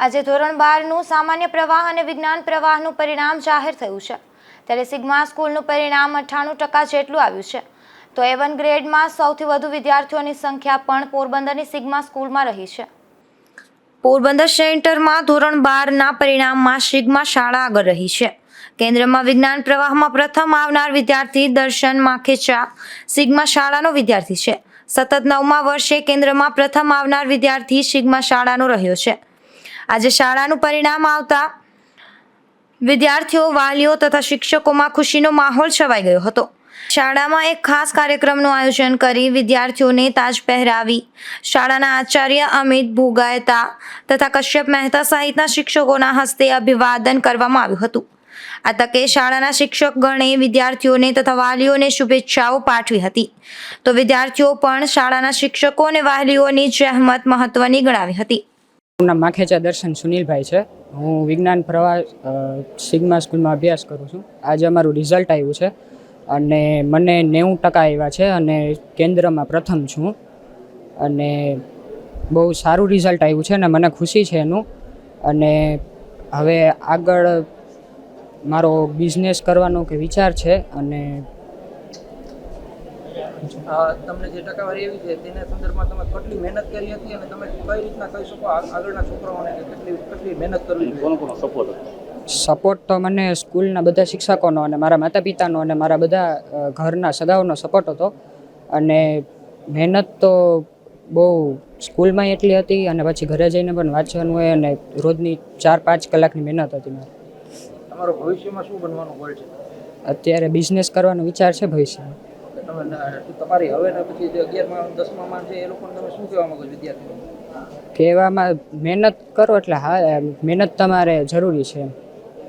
આજે ધોરણ બારનું સામાન્ય પ્રવાહ અને વિજ્ઞાન પ્રવાહનું પરિણામ જાહેર થયું છે. ત્યારે સિગ્મા સ્કૂલનું પરિણામ અઠ્ઠાણું ટકા જેટલું આવ્યું છે. તો એ વન ગ્રેડમાં સૌથી વધુ વિદ્યાર્થીઓની સંખ્યા પણ પોરબંદરની સિગ્મા સ્કૂલમાં રહી છે. પોરબંદર સેન્ટરમાં ધોરણ બારના પરિણામમાં સિગ્મા શાળા આગળ રહી છે. કેન્દ્રમાં વિજ્ઞાન પ્રવાહમાં પ્રથમ આવનાર વિદ્યાર્થી દર્શન માખેચા સિગ્મા શાળાનો વિદ્યાર્થી છે. સતત નવમા વર્ષે કેન્દ્રમાં પ્રથમ આવનાર વિદ્યાર્થી સિગ્મા શાળાનો રહ્યો છે. આજે શાળાનું પરિણામ આવતા વિદ્યાર્થીઓ, વાલીઓ તથા શિક્ષકોમાં ખુશીનો માહોલ છવાઈ ગયો હતો. શાળામાં એક ખાસ કાર્યક્રમનું આયોજન કરી વિદ્યાર્થીઓને તાજ પહેરાવી શાળાના આચાર્ય અમિત ભોગાયતા તથા કશ્યપ મહેતા સહિતના શિક્ષકોના હસ્તે અભિવાદન કરવામાં આવ્યું હતું. આ તકે શાળાના શિક્ષક ગણે વિદ્યાર્થીઓને તથા વાલીઓને શુભેચ્છાઓ પાઠવી હતી. તો વિદ્યાર્થીઓ પણ શાળાના શિક્ષકો અને વાલીઓની જહેમત મહત્વની ગણાવી હતી. મારું નામ માખેચા દર્શન સુનિલભાઈ છે. હું વિજ્ઞાન પ્રવાહ સિગ્મા સ્કૂલમાં અભ્યાસ કરું છું. આજે અમારું રિઝલ્ટ આવ્યું છે અને મને નેવું ટકા આવ્યા છે અને કેન્દ્રમાં પ્રથમ છું. અને બહુ સારું રિઝલ્ટ આવ્યું છે અને મને ખુશી છે એનું. અને હવે આગળ મારો બિઝનેસ કરવાનો કે વિચાર છે અને આ તમને જે ટકાવારી એવી છે તેના સંદર્ભમાં તમે કેટલી મહેનત કરી હતી અને તમે કઈ રીતના કહી શકો આ- આગળના છોકરાઓને કેટલી કેટલી મહેનત કરવી કોનો કોનો સપોર્ટ સપોર્ટ તો મને સ્કૂલના બધા શિક્ષકોનો અને મારા માતા પિતાનો અને મારા બધા ઘરના સગાઓનો સપોર્ટ હતો. અને મહેનત તો બહુ સ્કૂલમાં એટલી હતી અને પછી ઘરે જઈને પણ વાંચવાનું હોય અને રોજની ચાર પાંચ કલાકની મહેનત હતી મારે. તમારો ભવિષ્યમાં શું બનવાનું ગોલ છે? અત્યારે બિઝનેસ કરવાનો વિચાર છે ભવિષ્યમાં. તમારી હવે ને પછી જે અગિયારમાં દસમામાં છે એ લોકોને તમે શું કહેવા માંગો વિદ્યાર્થીઓ? કહેવામાં મહેનત કરો એટલે હા મહેનત તમારે જરૂરી છે એમ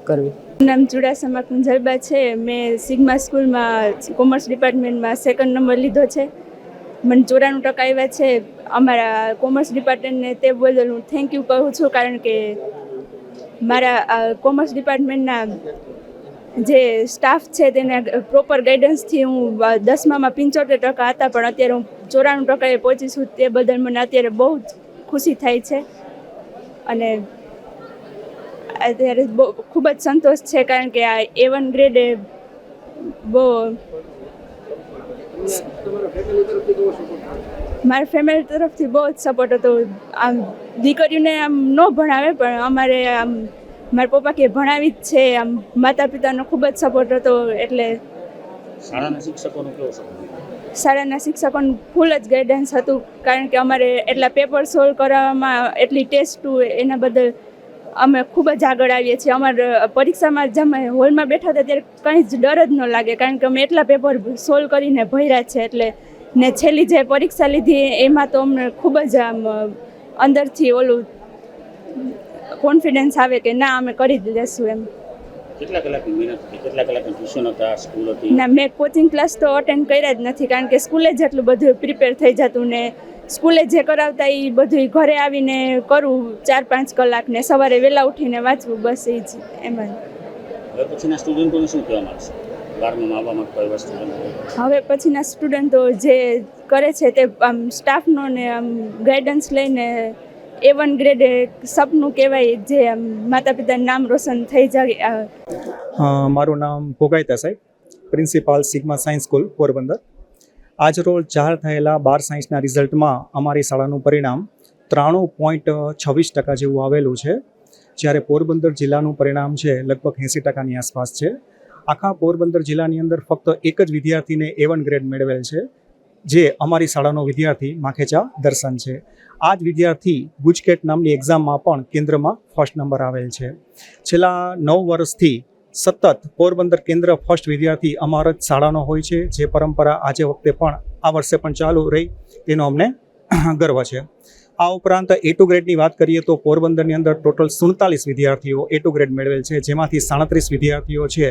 કરવી. નામ ચુડાસમા કુંજલબા છે. મેં સિગ્મા સ્કૂલમાં કોમર્સ ડિપાર્ટમેન્ટમાં સેકન્ડ નંબર લીધો છે. મને ચોરાણું ટકા આવ્યા છે. અમારા કોમર્સ ડિપાર્ટમેન્ટને તે બદલ હું થેન્ક યુ કહું છું કારણ કે મારા કોમર્સ ડિપાર્ટમેન્ટના જે સ્ટાફ છે તેને પ્રોપર ગાઈડન્સથી હું દસમામાં પંચોતેર ટકા હતા, પણ અત્યારે હું ચોરાણું ટકાએ પહોંચી છું તે બદલ મને અત્યારે બહુ જ ખુશી થાય છે. અને અત્યારે બહુ, ખૂબ જ સંતોષ છે, કારણ કે આ એ વન ગ્રેડ બહુ મારા ફેમિલી તરફથી બહુ જ સપોર્ટ હતો. આમ દીકરીઓને આમ ન ભણાવે, પણ અમારે આમ મારા પપ્પા કે ભણાવી જ છે આમ માતા પિતાનો ખૂબ જ સપોર્ટ હતો એટલે શાળાના શિક્ષકોનો કેવો સપોર્ટ શાળાના શિક્ષકોનું ફૂલ જ ગાઈડન્સ હતું કારણ કે અમારે એટલા પેપર સોલ્વ કરાવવામાં એટલી ટેસ્ટ એના બદલ અમે ખૂબ જ આગળ આવીએ છીએ. અમારે પરીક્ષામાં જેમ હોલમાં બેઠા હતા ત્યારે કંઈ જ ડર જ ન લાગે કારણ કે અમે એટલા પેપર સોલ્વ કરીને ભર્યા છે એટલે ને છેલ્લી જે પરીક્ષા લીધી એમાં તો અમને ખૂબ જ આમ અંદરથી ઓલું કોન્ફિડન્સ આવે કે ના અમે કરી જ લેશું એમ. કેટલા કલાકની મહેનત હતી? કેટલા કલાકની ટ્યુશન હતા? સ્કૂલ હતી? ના મેં કોચિંગ ક્લાસ તો અટેન્ડ કર્યા જ નથી કારણ કે સ્કૂલે જ એટલું બધું પ્રિપેર થઈ જતું ને સ્કૂલે જે કરાવતા એ બધું ઘરે આવીને કરું ચાર પાંચ કલાક ને સવારે વહેલા ઉઠીને વાંચવું બસ એ જ એમાં હવે પછીના સ્ટુડન્ટોને શું કહેવા માંગશે? હવે પછીના સ્ટુડન્ટો જે કરે છે તે આમ સ્ટાફનો ને આમ ગાઈડન્સ લઈને એ વન ગ્રેડ સપનું કહેવાય, જે માતા પિતાનું નામ રોશન થઈ જાય મારું નામ ભોગાયતા સાહેબ, principal Sigma science school, Porbandar. આજ રોજ જાહેર થયેલા બાર સાયન્સના રિઝલ્ટમાં અમારી શાળાનું પરિણામ ત્રાણું પોઈન્ટ છવ્વીસ ટકા જેવું આવેલું છે. જ્યારે પોરબંદર જિલ્લાનું પરિણામ છે લગભગ એંસી ટકાની આસપાસ છે. આખા પોરબંદર જિલ્લાની અંદર ફક્ત એક જ વિદ્યાર્થીને એ વન ગ્રેડ મેળવેલ છે. જે અમારી શાળાનો વિદ્યાર્થી માખેચા દર્શન છે. આ જ વિદ્યાર્થી ગુજકેટ નામની એક્ઝામમાં પણ કેન્દ્રમાં ફર્સ્ટ નંબર આવેલ છે. છેલ્લા નવ વર્ષથી સતત પોરબંદર કેન્દ્ર ફર્સ્ટ વિદ્યાર્થી અમારા જ શાળાનો હોય છે. જે પરંપરા આજે વખતે પણ આ વર્ષે પણ ચાલુ રહી. તેનો અમને ગર્વ છે. આ ઉપરાંત એ ટુ ગ્રેડની વાત કરીએ તો પોરબંદરની અંદર ટોટલ સુડતાલીસ વિદ્યાર્થીઓ એ ટુ ગ્રેડ મેળવેલ છે. જેમાંથી સાડત્રીસ વિદ્યાર્થીઓ છે.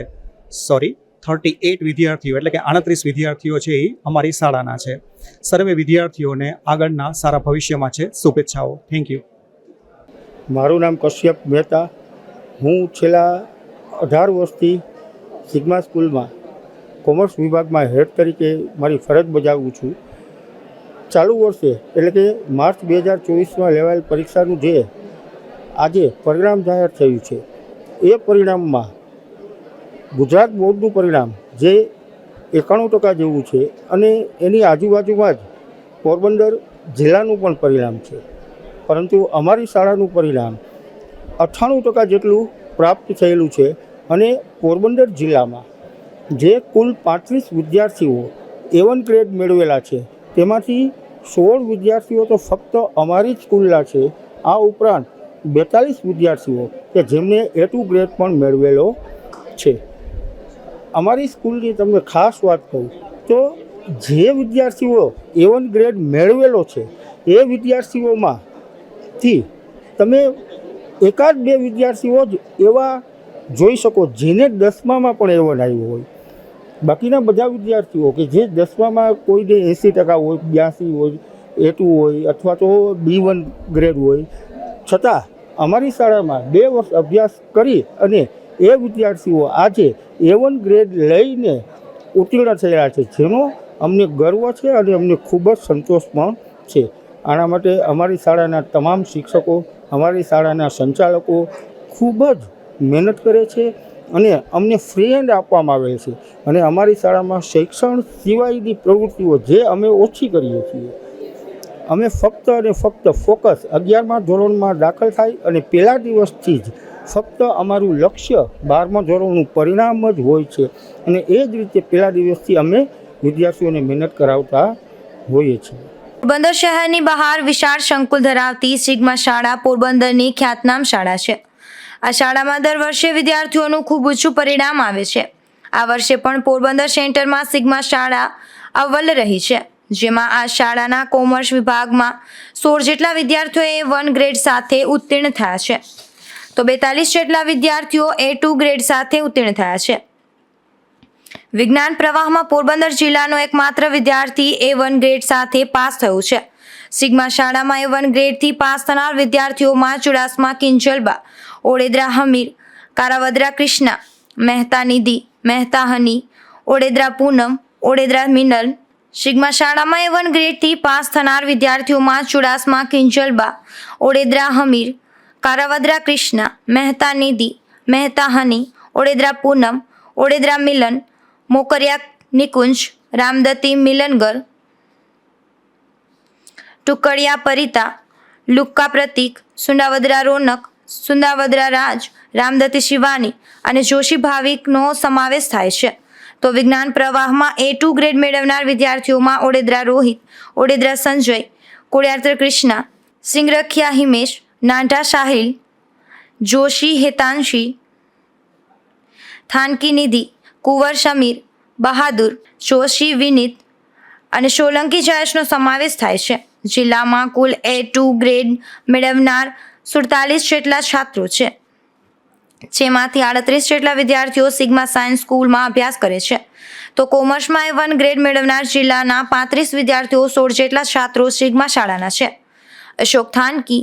સોરી થર્ટી એટ વિદ્યાર્થીઓ, એટલે કે આડત્રીસ વિદ્યાર્થીઓ છે એ અમારી શાળાના છે. સર્વે વિદ્યાર્થીઓને આગળના સારા ભવિષ્યમાં છે શુભેચ્છાઓ. થેન્ક યુ મારું નામ કશ્યપ મહેતા. હું છેલ્લા અઢાર વર્ષથી સિગ્મા સ્કૂલમાં કોમર્સ વિભાગમાં હેડ તરીકે મારી ફરજ બજાવું છું. ચાલુ વર્ષે, એટલે કે માર્ચ બે હજાર ચોવીસમાં લેવાયેલ પરીક્ષાનું જે આજે પરિણામ જાહેર થયું છે, એ પરિણામમાં ગુજરાત બોર્ડનું પરિણામ જે એકાણું ટકા જેવું છે અને એની આજુબાજુમાં જ પોરબંદર જિલ્લાનું પણ પરિણામ છે. પરંતુ અમારી શાળાનું પરિણામ અઠ્ઠાણું ટકા જેટલું પ્રાપ્ત થયેલું છે અને પોરબંદર જિલ્લામાં જે કુલ પાંત્રીસ વિદ્યાર્થીઓ એવન ગ્રેડ મેળવેલા છે, તેમાંથી સોળ વિદ્યાર્થીઓ તો ફક્ત અમારી જ સ્કૂલના છે. આ ઉપરાંત બેતાલીસ વિદ્યાર્થીઓ કે જેમને એ ટુ ગ્રેડ પણ મેળવેલો છે. અમારી સ્કૂલની તમને ખાસ વાત કહું તો જે વિદ્યાર્થીઓ એવન ગ્રેડ મેળવેલો છે, એ વિદ્યાર્થીઓમાંથી તમે એકાદ બે વિદ્યાર્થીઓ જ એવા જોઈ શકો જેને દસમામાં પણ એવન આવ્યો હોય. બાકીના બધા વિદ્યાર્થીઓ કે જે દસમામાં કોઈને એંસી ટકા હોય, બ્યાસી હોય એ ટુ હોય અથવા તો બી વન ગ્રેડ હોય. છતાં અમારી શાળામાં બે વર્ષ અભ્યાસ કરી અને એ વિદ્યાર્થીઓ આજે એ વન ગ્રેડ લઈને ઉત્તીર્ણ થયેલા છે, જેનો અમને ગર્વ છે અને અમને ખૂબ જ સંતોષ પણ છે. આના માટે અમારી શાળાના તમામ શિક્ષકો, અમારી શાળાના સંચાલકો ખૂબ જ મહેનત કરે છે અને અમને ફ્રી હેન્ડ આપવામાં આવે છે. અને અમારી શાળામાં શૈક્ષણ સિવાયની પ્રવૃત્તિઓ જે અમે ઓછી કરીએ છીએ. અમે ફક્ત અને ફક્ત ફોકસ અગિયારમા ધોરણમાં દાખલ થાય અને પહેલા દિવસથી જ ફક્ત અમારું લક્ષ્ય બારમા ધોરણનું પરિણામ જ હોય છે. અને એ જ રીતે પહેલા દિવસથી અમે વિદ્યાર્થીઓને મહેનત કરાવતા હોઈએ છીએ. પોરબંદર શહેરની બહાર વિશાળ સંકુલ ધરાવતી સિગ્મા શાળા પોરબંદરની ખ્યાતનામ શાળા છે. આ શાળામાં દર વર્ષે વિદ્યાર્થીઓનું ખૂબ ઊંચું પરિણામ આવે છે. આ વર્ષે પણ પોરબંદર સેન્ટરમાં સિગ્મા શાળા અવ્વલ રહી છે. જેમાં આ શાળાના કોમર્સ વિભાગમાં સોળ જેટલા વિદ્યાર્થીઓએ વન ગ્રેડ સાથે ઉત્તીર્ણ થયા છે. તો બેતાલીસ જેટલા વિદ્યાર્થીઓ એ ટુ ગ્રેડ સાથે ઉત્તીર્ણ થયા છે. વિજ્ઞાન પ્રવાહમાં પોરબંદર જિલ્લાનો એકમાત્ર વિદ્યાર્થી એ વન ગ્રેડ સાથે પાસ થયો છે. સિગ્મા શાળામાં એ વન ગ્રેડથી પાસ થનાર વિદ્યાર્થીઓમાં ચુડાસમા, કિંજલબા, ઓડેદરા હમીર, કારાવદરા કૃષ્ણા, મહેતા નિધિ, મહેતા હની, ઓડેદરા પૂનમ, ઓડેદરા મિનલ. સિગ્મા શાળામાં એ વન ગ્રેડથી પાસ થનાર વિદ્યાર્થીઓમાં ચુડાસમા, કિંજલબા, ઓડેદરા હમીર કારાવદરા કૃષ્ણા, મહેતા નિધિ, મહેતા હની, ઓડેદરા પૂનમ, ઓડેદરા મિલન, મોકરિયા નિકુંજ, રામદત્તી મિલનગર, ટુકડિયા પરિતા, લુક્કા પ્રતીક, સુંડાવદરા રોનક સુંદાવદરા રાજ, રામદત્તી શિવાની અને જોશી ભાવિકનો સમાવેશ થાય છે. તો વિજ્ઞાન પ્રવાહમાં એ ટુ ગ્રેડ મેળવનાર વિદ્યાર્થીઓમાં ઓડેદરા રોહિત, ઓડેદરા સંજય કોડિયાર્તર કૃષ્ણા, સિંગરખિયા હિમેશ નાંટા સાહિલ જોશી હેતાંશી થાનકી નિધિ કુંવર સમીર બહાદુર જોશી વિનીત અને સોલંકી જયેશનો સમાવેશ થાય છે જિલ્લામાં કુલ એ ટુ ગ્રેડ મેળવનાર સુડતાલીસ જેટલા છાત્રો છે જેમાંથી આડત્રીસ જેટલા વિદ્યાર્થીઓ સિગ્મા સાયન્સ સ્કૂલમાં અભ્યાસ કરે છે તો કોમર્સમાં એ વન ગ્રેડ મેળવનાર જિલ્લાના પાંત્રીસ વિદ્યાર્થીઓ સોળ જેટલા છાત્રો સિગ્મા શાળાના છે અશોક થાનકી